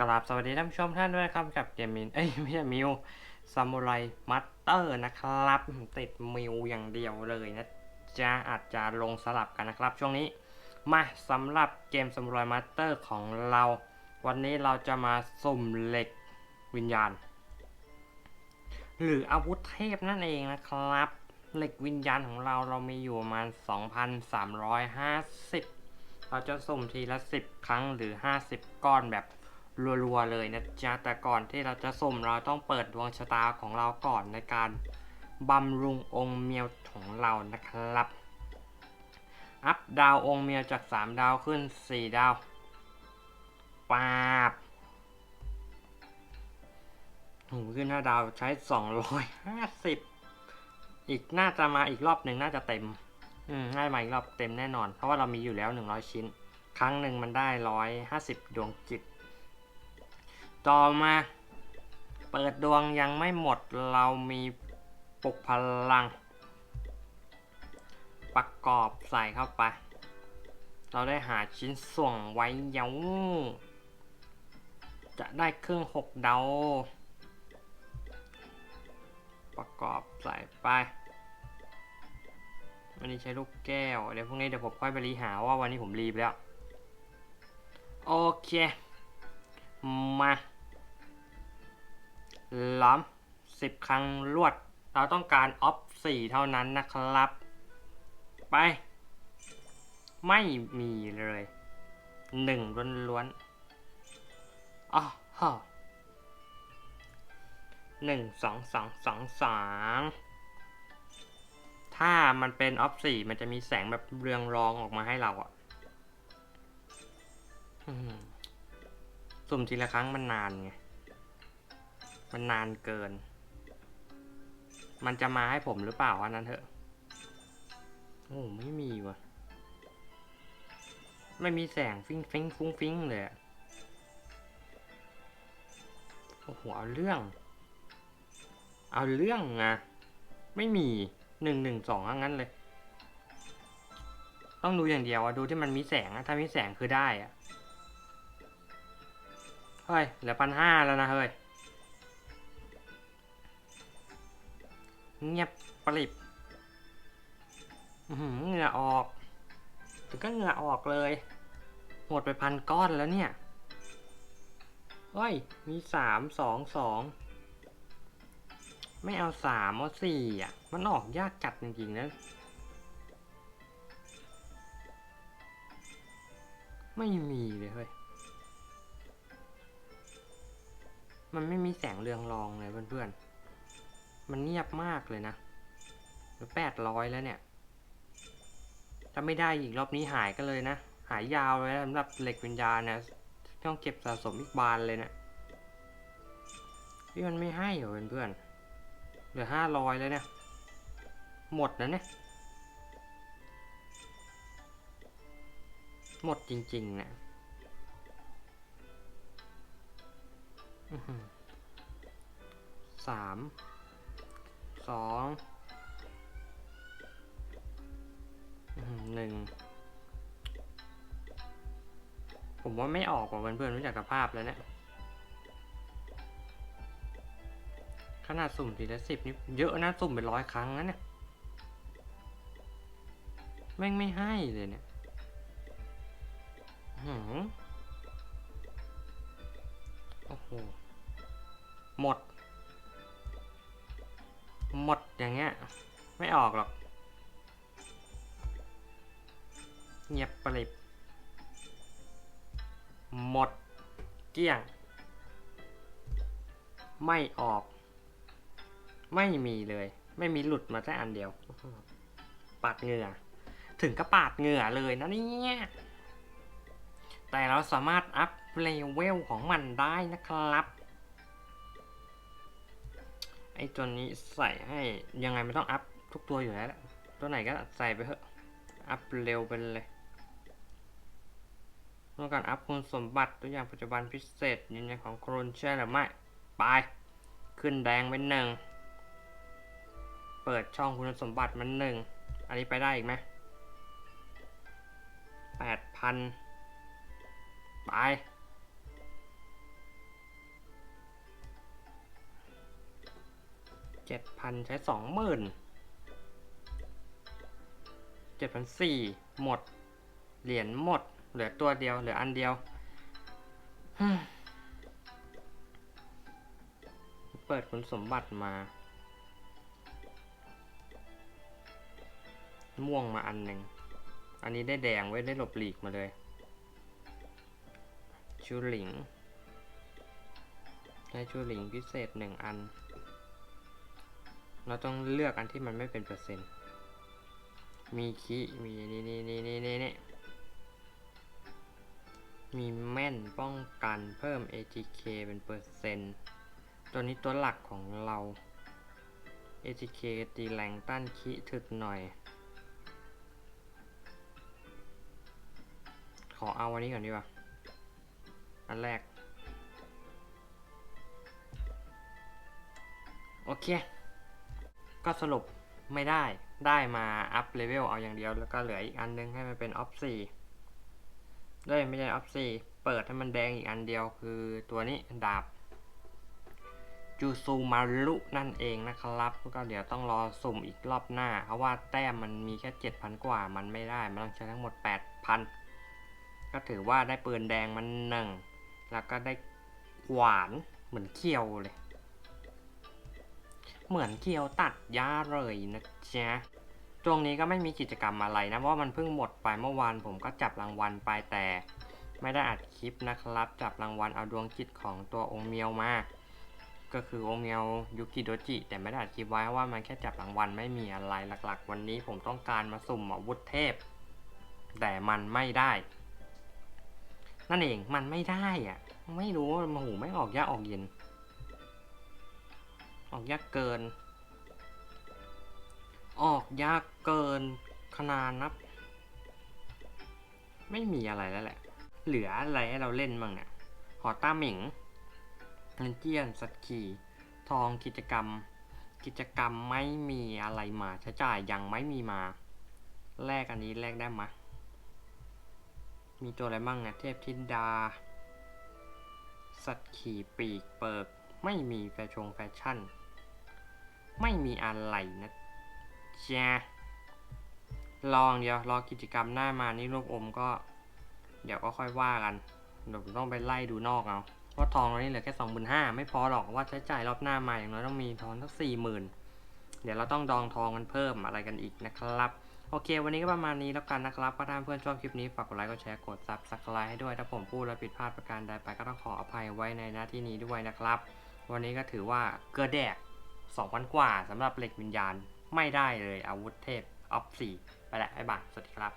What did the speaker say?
กราบสวัสดีท่านผู้ชมท่านด้วยนะครับกับเกมมินเอ้ยไม่ใช่มิวซามูไรมัตเตอร์นะครับ ติดมิวอย่างเดียวเลยนะจะอาจจะลงสลับกันนะครับ ช่วงนี้มาสำหรับเกมซามูไรมัตเตอร์ของเรา วันนี้เราจะมาสุ่มเหล็กวิญญาณ หรืออาวุธเทพนั่นเองนะครับ เหล็กวิญญาณของเราเรามีอยู่ประมาณ 2,350 เราจะสุ่มทีละ 10 ครั้งหรือ 50 ก้อนแบบ รัวๆเลยนะจ๊ะแต่ก่อนที่เราจะสุ่มเราต้องเปิดดวงชะตาของเราก่อนในการบำรุงองค์เมียวของเรานะครับ อัพดาวองค์เมียวจาก 3 ดาวขึ้น 4 ดาวปาบหูขึ้น 5 ดาวใช้ 250 อีกน่าจะมาอีกรอบหนึ่งน่าจะเต็ม อืมง่ายมาอีกรอบเต็มแน่นอน เพราะว่าเรามีอยู่แล้ว 100 ชิ้น ครั้งหนึ่งมันได้ 150 ดวงจิต ต่อมา เปิดดวงยังไม่หมดเรามีปลุกพลัง ประกอบใส่เข้าไป เราได้หาชิ้นส่วนไว้เยาจะได้เครื่องหกเดา ประกอบใส่ไปวันนี้ใช้ลูกแก้ว เดี๋ยวพรุ่งนี้เดี๋ยวผมค่อยไปรีหาว่าวันนี้ผมรีบแล้ว โอเค มา ล้อมสิบครั้งรวด เราต้องการออฟสี่เท่านั้นนะครับ ไป ไม่มีเลยหนึ่งล้วนๆอ๋อฮะหนึ่งสองสองสองสองถ้ามันเป็นออฟสี่มันจะมีแสงแบบเรืองรองออกมาให้เราอะสุ่มทีละครั้งมันนานไง มันนานเกิน มันจะมาให้ผมหรือเปล่าอันนั้นเถอะ โอ้ไม่มีว่ะไม่มีแสงฟิ้งฟิงฟุ้งฟิ้งเลยโอ้โหเอาเรื่อง เอาเรื่องอะไม่มีหนึ่งหนึ่งสองงั้นเลย ต้องดูอย่างเดียวอะดูที่มันมีแสงอะถ้ามีแสงคือได้อะเฮ้ยเหลือพันห้าแล้วนะเฮ้ย เงียบปริบเหงื่อออก ถึงก็เหงื่อออกเลย หมดไปพันก้อนแล้วเนี่ยเฮ้ย มีสามสองสอง ไม่เอาสามเอาสี่อะ มันออกยากจัดจริงๆนะ ไม่มีเลยเฮ้ย มันไม่มีแสงเรืองรองเลยเพื่อนๆ มันเงียบมากเลยนะแปดร้อยแล้วเนี่ย ถ้าไม่ได้อีกรอบนี้หายก็เลยนะ หายยาวเลยสำหรับเหล็กวิญญาณนะต้องเก็บสะสมอีกบานเลยนะพี่มันไม่ให้เหรอเพื่อนๆเหลือห้าร้อยแล้วเนี่ย หมดนะเนี่ย หมดจริงๆนะสาม สองหนึ่งผมว่าไม่ออกว่ะเพื่อนๆรู้จักสภาพแล้วเนี่ยขนาดสุ่มทีละสิบนี่เยอะนะสุ่มเป็นร้อยครั้งนะเนี่ยแม่งไม่ให้เลยเนี่ยหือโอ้โห หมด หมดอย่างเงี้ย ไม่ออกหรอก เงียบปริบหมด เกลี้ยง ไม่ออก ไม่มีเลย ไม่มีหลุดมาแค่อันเดียว ปาดเหงื่อ ถึงก็ปาดเหงื่อเลยนะเนี่ย แต่เราสามารถอัพเลเวลของมันได้นะครับ ไอ้ตัวนี้ใส่ให้ยังไงไม่ต้องอัพทุกตัวอยู่แล้วตัวไหนก็ใส่ไปเถอะ อัพเร็วไปเลยต้องการอัพคุณสมบัติตัวอย่างปัจจุบันพิเศษยืนยันของโครนใช่หรือไม่ไปขึ้นแดงเป็นหนึ่ง เปิดช่องคุณสมบัติมันหนึ่ง อันนี้ไปได้อีกไหมแปดพันไป เจ็ดพันใช้สองหมื่นเจ็ดพันสี่หมด เหรียญหมด เหลือตัวเดียว เหลืออันเดียว เปิดคุณสมบัติมา ม่วงมาอันหนึ่ง อันนี้ได้แดงไว้ได้หลบหลีกมาเลย ชูหลิง ได้ชูหลิงพิเศษหนึ่งอัน เราต้องเลือกอันที่มันไม่เป็นเปอร์เซ็นต์ มีคีมีนี่นี่นี่นี่นี่นี่มีแม่นป้องกันเพิ่ม ATK เป็นเปอร์เซ็นต์ ตัวนี้ตัวหลักของเรา ATK ตีแรงต้านคีถึกหน่อย ขอเอาวันนี้ก่อนดีกว่า อันแรก โอเค ก็สรุปไม่ได้ได้มาอัพเลเวลเอาอย่างเดียว แล้วก็เหลืออีกอันนึงให้มันเป็นออฟสี่ด้วยไม่ใช่ออฟสี่เปิดให้มันแดงอีกอันเดียวคือตัวนี้ดาบจูซูมารุนั่นเองนะครับก็เดี๋ยวต้องรอสุ่มอีกรอบหน้า เพราะว่าแต้มมันมีแค่ 7,000 กว่ามันไม่ได้ มันต้องใช้ทั้งหมด 8,000 ก็ถือว่าได้ปืนแดงมันหนึ่งแล้วก็ได้หวานเหมือนเคียวเลย เหมือนเคียวตัดหญ้าเลยนะจ๊ะช่วงนี้ก็ไม่มีกิจกรรมอะไรนะ เพราะมันเพิ่งหมดไปเมื่อวานผมก็จับรางวัลไปแต่ ไม่ได้อัดคลิปนะครับ จับรางวัลเอาดวงจิตของตัวองค์เมียวมาก็คือองค์เมียวยุกิโดจิ แต่ไม่ได้อัดคลิปไว้เพราะว่ามันแค่จับรางวัลไม่มีอะไรหลักๆ วันนี้ผมต้องการมาสุ่มอาวุธเทพ แต่มันไม่ได้ นั่นเองมันไม่ได้อะ ไม่รู้ว่ามาหูไม่ออกยากออกเย็น ออกยากเกิน ออกยากเกินขนาดนับ ไม่มีอะไรแล้วแหละ เหลืออะไรให้เราเล่นบ้างเนี่ยหอต้าหมิงเงินเจียน สัตว์ขี่ทองกิจกรรม กิจกรรมไม่มีอะไรมาใช้จ่ายยังไม่มีมา แลกอันนี้แลกได้ไหมมีตัวอะไรบ้างเนี่ยเทพธิดา สัตว์ขี่ปีกเปิก ไม่มีแฟชงแฟชั่น ไม่มีอะไรนะจ๊ะลองเดี๋ยวรอกิจกรรมหน้ามานี่ลูกอมก็ เดี๋ยวก็ค่อยว่ากันเดี๋ยวต้องไปไล่ดูนอกเอาว่าทองเรานี่เหลือแค่สองหมื่นห้าไม่พอหรอกว่าใช้จ่ายรอบหน้ามาอย่างน้อยต้องมีทองสักสี่หมื่นเดี๋ยวเราต้องดองทองกันเพิ่มอะไรกันอีกนะครับโอเค วันนี้ก็ประมาณนี้แล้วกันนะครับ ก็ถ้าเพื่อนชอบคลิปนี้ ฝากกดไลค์ กดแชร์ กด subscribe ให้ด้วย ถ้าผมพูดแล้วผิดพลาดประการใดไปก็ต้องขออภัยไว้ในหน้าที่นี้ด้วยนะครับ วันนี้ก็ถือว่าเกลือแดก 2,000 กว่าสำหรับเหล็กวิญญาณไม่ได้เลยอาวุธเทพออฟ4ไปแล้วบ๊ายบายสวัสดีครับ